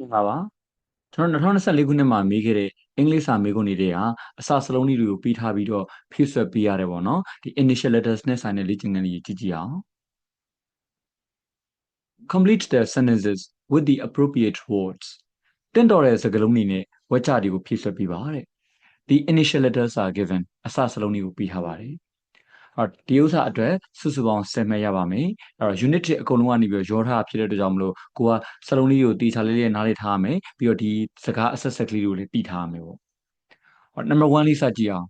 မင်္ဂလာပါကျွန်တော်2024ခုနှစ်မှာမေးခဲ့တဲ့အင်္ဂလိပ်စာမေးခွန်းတွေတွေဟာအစစလုံးလေးတွေကိုပြီးထားပြီးတော့ဖြည့်ဆွက်ပေးရတယ်ပေါ့နော်ဒီ initial letters နဲ့ဆိုင်တဲ့လေ့ကျင့်ခန်းလေးကြည့်ကြည့်အောင် complete the sentences with the appropriate words တင်တော်တဲ့စကားလုံးတွေနဲ့ဝက်ချတွေကိုဖြည့်ဆွက်ပေးပါတဲ့ the initial letters are given အစစလုံးတွေကိုပြီးထားပါတယ် အော်ဒီဥစ္စာအတွက်စုစုပေါင်း10မှတ်ရပါမယ်အဲ့တော့ unit တွေအကုန်လုံးကနေပြီးရောထားဖြစ်တဲ့အတွက်ကြောင့်မလို့ကိုကစလုံးလေးကိုတီချာလေးလေးနားလေးထားရမယ်ပြီးတော့ဒီစကားအဆက်ဆက်ကလေးတွေကိုလည်းတည်ထားရမယ်ပေါ့ဟော number 1လေးစကြည့်အောင်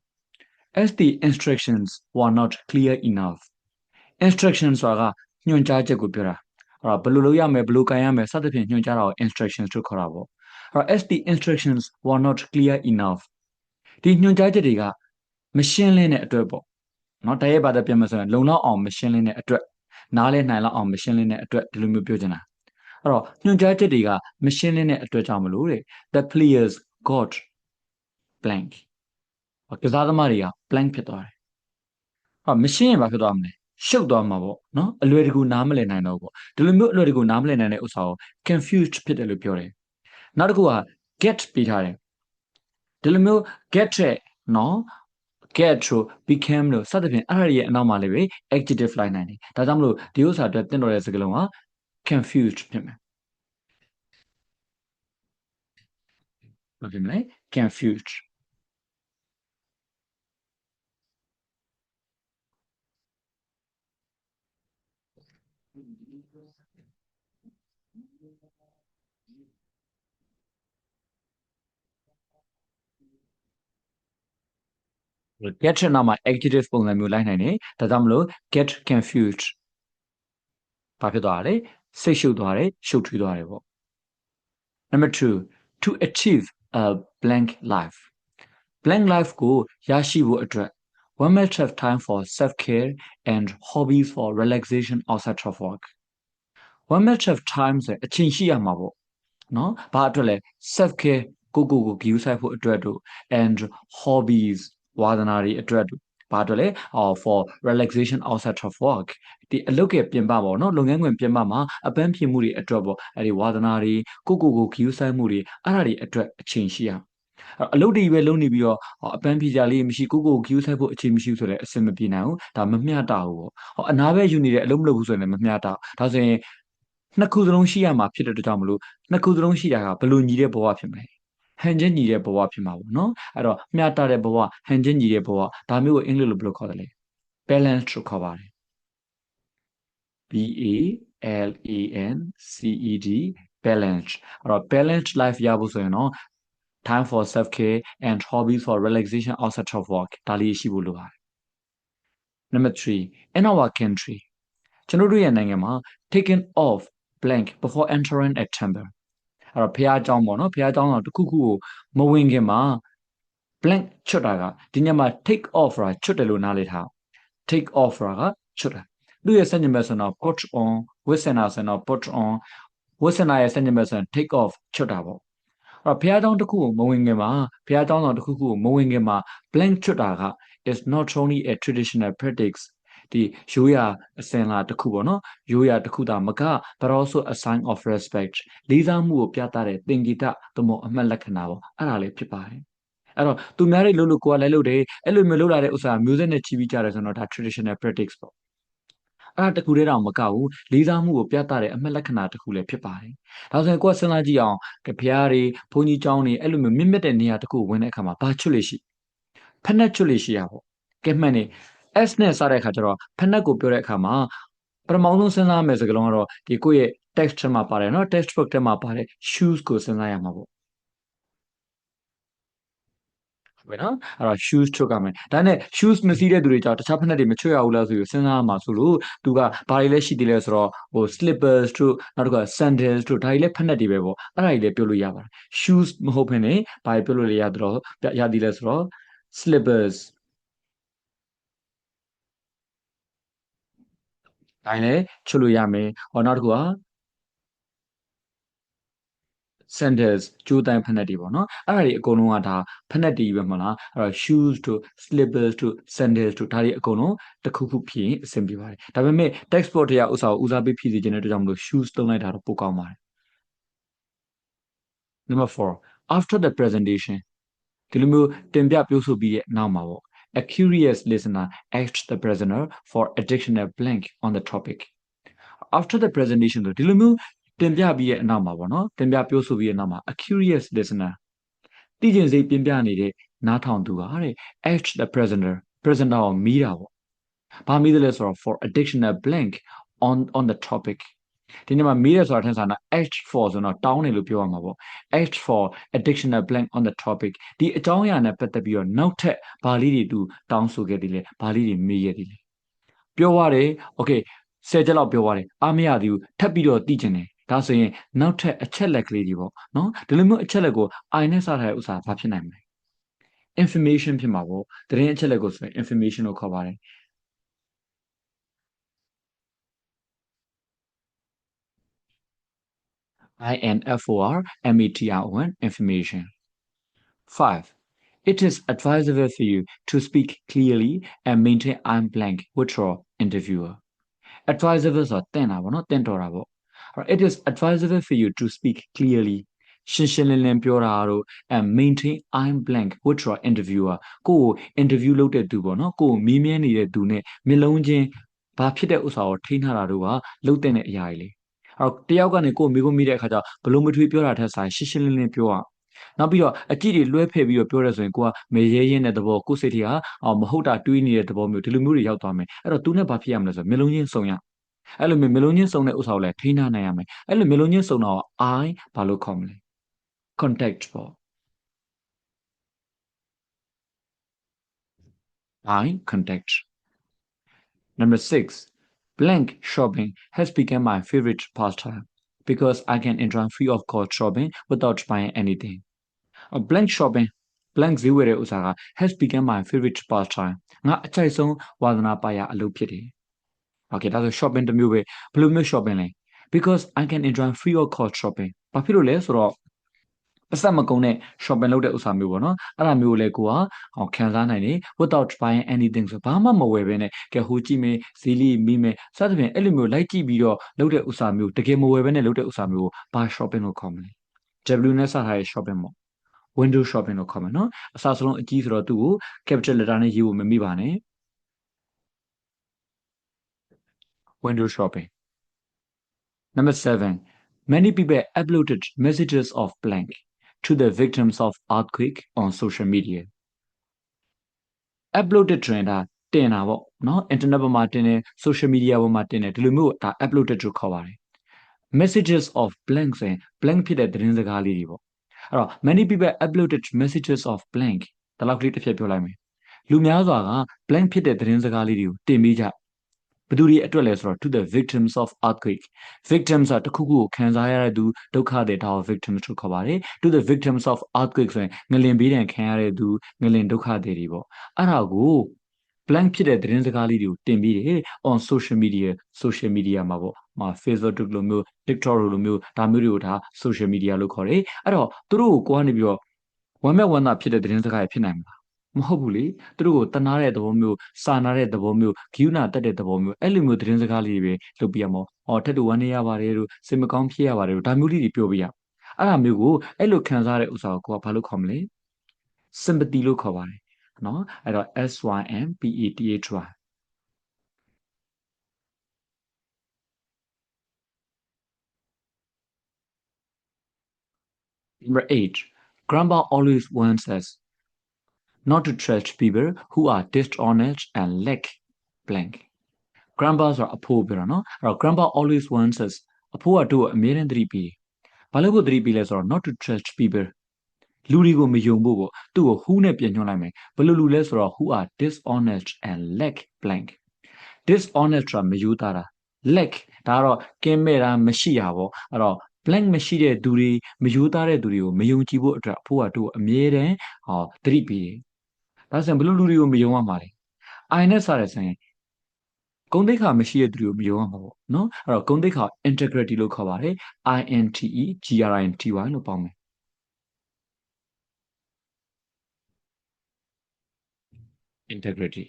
as the instructions were not clear enough instructions ဆိုတာကညွှန်ကြားချက်ကိုပြောတာအဲ့တော့ဘယ်လိုလုပ်ရမယ်ဘယ်လိုကန်ရမယ်စသဖြင့်ညွှန်ကြားတာကို instructions လို့ခေါ်တာပေါ့အဲ့တော့ as the instructions were not clear enough ဒီညွှန်ကြားချက်တွေကမရှင်းလင်းတဲ့အတွက်ပေါ့ နော်တရေဘာသာပြန်မယ်ဆိုရင်လုံလောက်အောင်မရှင်းလင်းတဲ့အတွက်နားလဲနိုင်လောက်အောင်မရှင်းလင်းတဲ့အတွက်ဒီလိုမျိုးပြောချင်တာအဲ့တော့ညွှန်ကြားချက်တွေကမရှင်းလင်းတဲ့အတွက်ကြောင့်မလို့တဲ့ the players got blank ကစားသမားတွေက blank ဖြစ်သွားတယ်ဟာမရှင်းရင်ဘာဖြစ်သွားမလဲရှုပ်သွားမှာပေါ့နော်အလွယ်တကူနားမလည်နိုင်တော့ပေါ့ဒီလိုမျိုးအလွယ်တကူနားမလည်နိုင်တဲ့ဥစ္စာကို confused ဖြစ်တယ်လို့ပြောတယ်နောက်တစ်ခုက get ပြီးထားတယ်ဒီလိုမျိုး get ရဲ့နော် get လို့ became လို့စသဖြင့်အဲ့ဒါရဲ့အနောက်မှာလည်းပဲ adjective လိုက်နိုင်တယ်ဒါကြောင့်မလို့ဒီဥစ္စာအတွက်တင်တော်တဲ့စကားလုံးက confused ဖြစ်မယ်ဘာဖြစ်မလဲ confused get ထက်နောက်မှာ adjective ပုံစံမျိုးလိုက်နိုင်တယ်ဒါကြောင့်မလို့ get confused ဘာဖြစ်သွားလဲစိတ်ရှုပ်သွားတယ်ရှုပ်ထွေးသွားတယ်ပေါ့ number 2 to achieve a blank life blank life ကိုရရှိဖို့အတွက် one must have time for self care and hobbies for relaxation outside of work one must have time ဆိုအချိန်ရှိရမှာပေါ့နော်ဘာအတွက်လဲ self care ကိုကိုကို view ဆိုင်ဖို့အတွက်တို့ and hobbies ဝါသနာတွေအတွက်ဘာအတွက်လဲ for relaxation outside of work ဒီအလုပ်ရဲ့ပြင်ပပေါ့နော်လုပ်ငန်းခွင်ပြင်ပမှာအပန်းဖြေမှုတွေအတွက်ပေါ့အဲ့ဒီဝါသနာတွေကိုကိုကို view ဆိုင်မှုတွေအဲ့ဒါတွေအတွက်အချိန်ရှိရအလုပ်တွေပဲလုပ်နေပြီးတော့အပန်းဖြေကြလေးမရှိကိုကို view ဆိုင်ဖို့အချိန်မရှိဘူးဆိုတော့အဆင်မပြေနိုင်ဘူးဒါမမျှတဘူးပေါ့ဟောအနာပဲယူနေတဲ့အလုပ်မလုပ်ဘူးဆိုရင်လည်းမမျှတဘူးဒါဆိုရင်နှစ်ခုစလုံးရှိရမှာဖြစ်တဲ့အတွက်ကြောင့်မလို့နှစ်ခုစလုံးရှိတာကဘယ်လိုညီတဲ့ဘဝဖြစ်မလဲ ဟန်ချင်းညီတဲ့ဘဝဖြစ်မှာပေါ့နော်အဲ့တော့မျှတတဲ့ဘဝဟန်ချင်းညီတဲ့ဘဝဒါမျိုးကိုအင်္ဂလိပ်လိုဘယ်လိုခေါ်တယ်လဲ balance လို့ခေါ်ပါတယ် B A L A N C E D balance အဲ့တော့ balanced life ရဖို့ဆိုရင်တော့ time for self care and hobbies for relaxation outside of work ဒါလေးရှိဖို့လိုပါတယ် number 3 in our country ကျွန်တော်တို့ရဲ့နိုင်ငံမှာ taken off blank before entering a temple အဲ့တော့ဘုရားအကြောင်းပေါ့နော်ဘုရားအကြောင်းတော့တစ်ခုခုကိုမဝင်ခင်မှာ blank ချွတ်တာကဒီညမှာ take off ရာချွတ်တယ်လို့နားလည်ထား take off ရာကချွတ်တာသူ့ရဲ့စဉ္ညမဲ့ဆိုတော့ put on ဝိစနာဆိုတော့ put on ဝိစနာရဲ့စဉ္ညမဲ့ဆိုရင် take off ချွတ်တာပေါ့အဲ့တော့ဘုရားအကြောင်းတစ်ခုကိုမဝင်ခင်မှာဘုရားအကြောင်းတော်တစ်ခုခုကိုမဝင်ခင်မှာ blank ချွတ်တာက is not only a traditional practice ဒီရိုးရာအစင်လာတစ်ခုပေါ့နော်ရိုးရာတစ်ခုတာမက but also a sign of respect လေးစားမှုကိုပြသတဲ့သင်္ကေတသို့မဟုတ်အမှတ်လက္ခဏာပေါ့အဲ့ဒါလေးဖြစ်ပါတယ်အဲ့တော့သူများတွေလို့လို့ကိုကလည်းလုပ်တယ်အဲ့လိုမျိုးလုပ်လာတဲ့ဥစ္စာမျိုးဆက်နဲ့ချီးပြီးကြတယ်ဆိုတော့ဒါ traditional practice ပေါ့အဲ့ဒါတခုတည်းတော့မကဘူးလေးစားမှုကိုပြသတဲ့အမှတ်လက္ခဏာတစ်ခုလည်းဖြစ်ပါတယ်ဒါဆိုရင်ကိုကစဉ်းစားကြည့်အောင်ဖျားတွေဘုန်းကြီးကျောင်းတွေအဲ့လိုမျိုးမြင့်မြတ်တဲ့နေရာတစ်ခုဝင်တဲ့အခါမှာဘာချွတ်လို့ရှိဖက်နှက်ချွတ်လို့ရှိရပေါ့ကဲမှန်နေ S နဲ့စတဲ့အခါကျတော့ဖက်နှက်ကိုပြောတဲ့အခါမှာပထမဆုံးစဉ်းစားမယ်စကားလုံးကတော့ဒီကိုယ့်ရဲ့ text ထဲမှာပါတယ်နော် textbook ထဲမှာပါတယ် shoes ကိုစဉ်းစားရမှာပေါ့ပဲနော်အဲ့တော့ shoes ချုပ်ရမယ်ဒါနဲ့ shoes မစီးတဲ့သူတွေကြောင့်တခြားဖက်နှက်တွေမချွတ်ရဘူးလားဆိုပြီးစဉ်းစားရမှာဆိုလို့သူကဘာတွေလဲရှိသေးလဲဆိုတော့ဟို slippers တို့နောက်တစ်ခါ sandals တို့ဒါတွေလည်းဖက်နှက်တွေပဲပေါ့အဲ့ဒါတွေလည်းပြောလို့ရပါတယ် shoes မဟုတ်ဘဲနဲ့ဘာတွေပြောလို့ရတော့ရသေးလဲဆိုတော့ slippers တိုင်းလည်းချွတ်လို့ရမယ်ဟောနောက်တစ်ခုက sandals ကြိုးတန်းဖက်နှက်တွေပေါ့နော်အဲ့ဒါတွေအကုန်လုံးကဒါဖက်နှက်တွေပဲမဟုတ်လားအဲ့တော့ shoes တို့ slippers တို့ sandals တို့ဒါတွေအကုန်လုံးတစ်ခုခုဖြစ်ရင်အဆင်ပြေပါတယ်ဒါပေမဲ့ textbook တွေကဥစ္စာကိုဦးစားပေးဖြည့်စေခြင်းတဲ့အတွက်ကြောင့်မလို့ shoes သုံးလိုက်တာတော့ပိုကောင်းပါတယ် number 4 after the presentation ဒီလိုမျိုးတင်ပြပြောဆိုပြီးရဲ့နောက်မှာပေါ့ a curious listener asked the prisoner for additional blank on the topic after the presentation ဆိုဒီလိုမျိုးတင်ပြပြီးရဲ့အနောက်မှာပေါ့နော်တင်ပြပြောဆိုပြီးရဲ့နောက်မှာ a curious listener သိကျင်စိတ်ပြင်ပြနေတဲ့နားထောင်သူကတဲ့ asked the prisoner prisoner ကိုမီးတာပေါ့ဘာမီးတယ်လဲဆိုတော့ for additional blank on on the topic ဒီနေ့မှာမေးရဆိုတာထင်စားတာ asked for ဆိုတော့တောင်းတယ်လို့ပြောရမှာပေါ့ asked for additional blank on the topic ဒီအကြောင်းအရာနဲ့ပတ်သက်ပြီးတော့နောက်ထပ်ဘာလေးတွေသူတောင်းဆိုခဲ့သေးလဲဘာလေးတွေမေးရသေးလဲပြောရတယ် okay ဆယ်ချက်လောက်ပြောရတယ်အားမရသေးဘူးထပ်ပြီးတော့သိကျင်တယ်ဒါဆိုရင်နောက်ထပ်အချက်လက်ကလေးတွေပေါ့နော်ဒီလိုမျိုးအချက်လက်ကို i နဲ့စထားတဲ့ဥစ္စာဘာဖြစ်နိုင်မလဲ information ဖြစ်မှာပေါ့တရင်အချက်လက်ကိုဆိုရင် information လို့ခေါ်ပါတယ် I N F O R M E T R O N information. 5. It is advisable for you to speak clearly and maintain I'm blank with your interviewer. Advisable ဆိုတော့တင်တာပေါ့နော်တင်တော်တာပေါ့အဲ့ it is advisable for you to speak clearly ရှင်းရှင်းလင်းလင်းပြောတာတို့ and maintain I'm blank with your interviewer ကိုကို interview လုပ်တဲ့သူပေါ့နော်ကိုကိုမေးမြန်းနေတဲ့သူနဲ့မျက်လုံးချင်းဘာဖြစ်တဲ့ဥစ္စာကိုထိန်းထားတာတို့ကလုံးတဲ့အရာကြီးလေ အဲ့တော့တယောက်ကနေကိုယ်မိဖို့မိတဲ့အခါကျဘလို့မထွေပြောတာထက်ဆိုင်ရှင်းရှင်းလင်းလင်းပြောရနောက်ပြီးတော့အကြည့်တွေလွှဲဖယ်ပြီးတော့ပြောရဲဆိုရင်ကိုကမေရဲရင်းတဲ့သဘောကိုယ်စိတ်တွေကအော်မဟုတ်တာတွေးနေတဲ့သဘောမျိုးဒီလိုမျိုးတွေရောက်သွားမယ်အဲ့တော့သူနဲ့ဘာဖြစ်ရမလဲဆိုမျိုးလုံးချင်းစုံရအဲ့လိုမျိုးမျိုးလုံးချင်းစုံတဲ့ဥစ္စာကိုလည်းထိန်းထားနိုင်ရမယ်အဲ့လိုမျိုးလုံးချင်းစုံတော့ I ဘာလို့ခေါ်မလဲ contact ပေါ့ I contact number 6 blank shopping has become my favorite pastime because I can enjoy free of cost shopping without buying anything. A blank shopping blank ဈေးဝယ်တဲ့ဥစ္စာက has become my favorite pastime. ငါအကြိုက်ဆုံးဝါသနာပါရအလုပ်ဖြစ်တယ်။ Okay ဒါဆို shopping တစ်မျိုးပဲဘယ်လိုမျိုး shopping လဲ because I can enjoy free of cost shopping ဘာဖြစ်လို့လဲဆိုတော့ ပတ်သက်မကုန်တဲ့ shopping လုပ်တဲ့ဥစ္စာမျိုးပေါ့နော်အဲ့ဒါမျိုးကိုလည်းကိုကဟောခံစားနိုင်တယ် without buying anything ဆိုဘာမှမဝယ်ဘဲနဲ့ကဲဟိုကြည့်မယ်ဈေးလေးမိမယ်စသဖြင့်အဲ့လိုမျိုးလိုက်ကြည့်ပြီးတော့လုပ်တဲ့ဥစ္စာမျိုးတကယ်မဝယ်ဘဲနဲ့လုပ်တဲ့ဥစ္စာမျိုးကိုဘာ shopping လို့ခေါ်မလဲ W နဲ့စထားတဲ့ shopping ပေါ့ window shopping လို့ခေါ်မယ်နော်အစားစလုံးအကြီးဆိုတော့သူ့ကို capital letter နဲ့ရေးဖို့မမိပါနဲ့ window shopping number 7 many people uploaded messages of blank to the victims of earthquake on social media uploaded trend တာတင်တာပေါ့နော် internet ပေါ်မှာတင်တယ် social media ပေါ်မှာတင်တယ်ဒီလိုမျိုးဒါ uploaded လို့ခေါ်ပါတယ် messages of blank ဆိုရင် blank ဖြစ်တဲ့သတင်းစကားလေးတွေပေါ့အဲ့တော့ many people uploaded messages of blank ဒါလောက်ကလေးတစ်ဖြတ်ပြောလိုက်မယ်လူများစွာက blank ဖြစ်တဲ့သတင်းစကားလေးတွေကိုတင်ပေးကြ ဘယ်သူတွေအတွက်လဲဆိုတော့ to the victims of earthquake victims ဆိုတာတစ်ခုခုကိုခံစားရတဲ့သူဒုက္ခတွေဒါကို victims လို့ခေါ်ပါတယ် to the victims of earthquake ဆိုရင်ငလင်ဘေးဒဏ်ခံရတဲ့သူငလင်ဒုက္ခတွေတွေပေါ့အဲ့ဒါကို blank ဖြစ်တဲ့သတင်းစကားလေးတွေကိုတင်ပြီးတယ် on social media social media မှာပေါ့မှာ Facebook လိုမျိုး TikTok လိုမျိုးဒါမျိုးတွေကိုဒါ social media လို့ခေါ်တယ်အဲ့တော့သူတို့ကိုကိုကနေပြီးတော့ဝမ်းမဲ့ဝမ်းသာဖြစ်တဲ့သတင်းစကားတွေဖြစ်နိုင်မလား မဟုတ်ဘူးလေသူတို့ကိုတနာတဲ့သဘောမျိုးစာနာတဲ့သဘောမျိုးဂိူးနာတက်တဲ့သဘောမျိုးအဲ့လိုမျိုးသတင်းစကားလေးတွေပဲလုပ်ပြရမှာ။ဟောထက်တူဝမ်းနေရပါတယ်လို့စိတ်မကောင်းဖြစ်ရပါတယ်လို့ဒါမျိုးလေးတွေပြောပြရ။အဲ့ဒါမျိုးကိုအဲ့လိုခံစားတဲ့ဥစ္စာကိုကိုကဘာလို့ခေါ်မလဲ။ sympathy လို့ခေါ်ပါတယ်နော်အဲ့တော့ S Y M P A T H Y Number 8 Grandpa always warns us not to trust people who are dishonest and lack blank grandpa ဆိုတာအဖိုးပြောတာနော်အဲ့တော့ grandpa always warns us အဖိုးကတို့အမြဲတမ်းသတိပေးဘာလို့ကိုသတိပေးလဲဆိုတော့ not to trust people လူတွေကိုမယုံဖို့ပေါ့သူ့ကို who နဲ့ပြန်ညွှန်းလိုက်မယ်ဘယ်လိုလူလဲဆိုတော့ who are dishonest and lack blank dishonest ဆိုတာမယူသားတာ lack ဒါကတော့ကင်းမဲ့တာမရှိတာပေါ့အဲ့တော့ blank မရှိတဲ့သူတွေမယူသားတဲ့သူတွေကိုမယုံကြည်ဖို့အတွက်အဖိုးကတို့အမြဲတမ်းဟောသတိပေးတယ် ဒါဆိုရင်ဘယ်လိုလူတွေကိုမယုံရမှာလဲ I နဲ့စတဲ့ဆိုရင်ဂုဏ်သိက္ခာမရှိတဲ့သူတွေကိုမယုံရမှာပေါ့နော်အဲ့တော့ဂုဏ်သိက္ခာ integrity လို့ခေါ်ပါတယ် INTE GRINTY လို့ပေါင်းမယ် integrity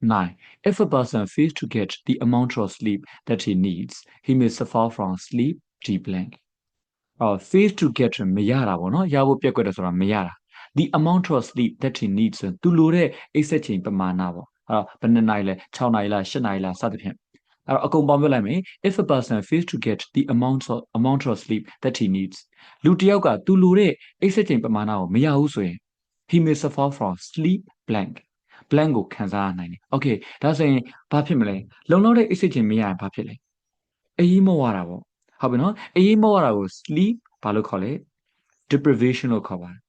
9. If a person fails to get the amount of sleep that he needs, he may suffer from sleep deep blank. အော် fail to get မရတာပေါ့နော်ရဖို့ပြက်ကွက်တယ်ဆိုတာမရတာ the amount of sleep that he needs ဆိုရင်သူလိုတဲ့အိပ်စက်ချိန်ပမာဏပေါ့အဲ့တော့ဘယ်နှစ်နာရီလဲ6နာရီလား8နာရီလားစသဖြင့်အဲ့တော့အကုန်ပေါင်းပြလိုက်မယ် if a person fails to get the amount of amount of sleep that he needs လူတစ်ယောက်ကသူလိုတဲ့အိပ်စက်ချိန်ပမာဏကိုမရဘူးဆိုရင် he may suffer from sleep blank blank ကိုခံစားရနိုင်တယ် okay ဒါဆိုရင်ဘာဖြစ်မလဲလုံလောက်တဲ့အိပ်စက်ချိန်မရရင်ဘာဖြစ်လဲအေးမောရတာပေါ့ဟုတ်ပြီနော်အေးမောရတာကို sleep ဘာလို့ခေါ်လဲ deprivation လို့ခေါ်ပါတယ်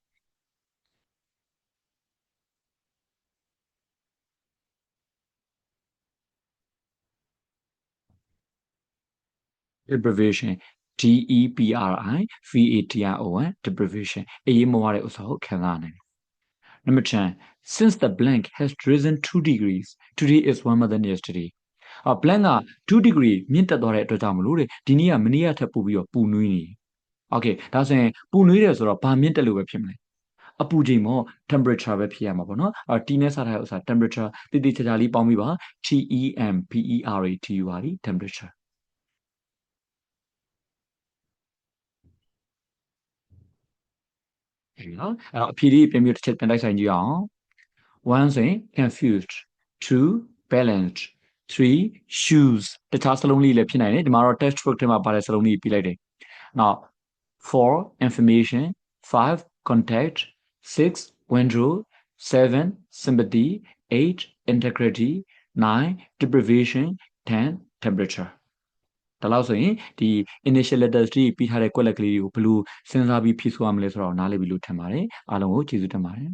deprivation D E P R I V A T R O N deprivation အေးမောရတဲ့ဥစ္စာကိုခံစားနိုင်တယ် Number 10 since the blank has risen 2 degrees today is warmer than yesterday အ blank က2 degree မြင့်တက်သွားတဲ့အတွက်ကြောင့်မလို့တဲ့ဒီနေ့ကမနေ့ကထပ်ပို့ပြီးတော့ပူနွေးနေ Okay ဒါဆိုရင်ပူနွေးတယ်ဆိုတော့ဘာမြင့်တက်လို့ပဲဖြစ်မလဲအပူချိန်မော temperature ပဲဖြစ်ရမှာပေါ့နော်အဲ T နဲ့စထားတဲ့ဥစ္စာ temperature တိတိကျကျလေးပေါင်းပြီးပါ T E M P E R A T U R E temperature နော်အဲ့တော့အဖြေလေးပြန်ပြီးတစ်ချက်ပြန်တိုက်ဆိုင်ကြည့်အောင် one ဆိုရင် confused two balanced three shoes တခြားစလုံးလေးလည်းဖြစ်နိုင်တယ်ဒီမှာတော့ textbook ထဲမှာပါတဲ့စလုံးလေးပြလိုက်တယ် now four information five contact six window seven sympathy eight integrity nine deprivation ten temperature ဒါလို့ဆိုရင်ဒီ initial letters တွေပြီးထားတဲ့ကွက်လက်ကလေးတွေကိုဘယ်လိုစဉ်းစားပြီးဖြည့်ဆို့ရမလဲဆိုတော့နားလည်ပြီလို့ထင်ပါတယ်အားလုံးကိုကျေးဇူးတင်ပါတယ်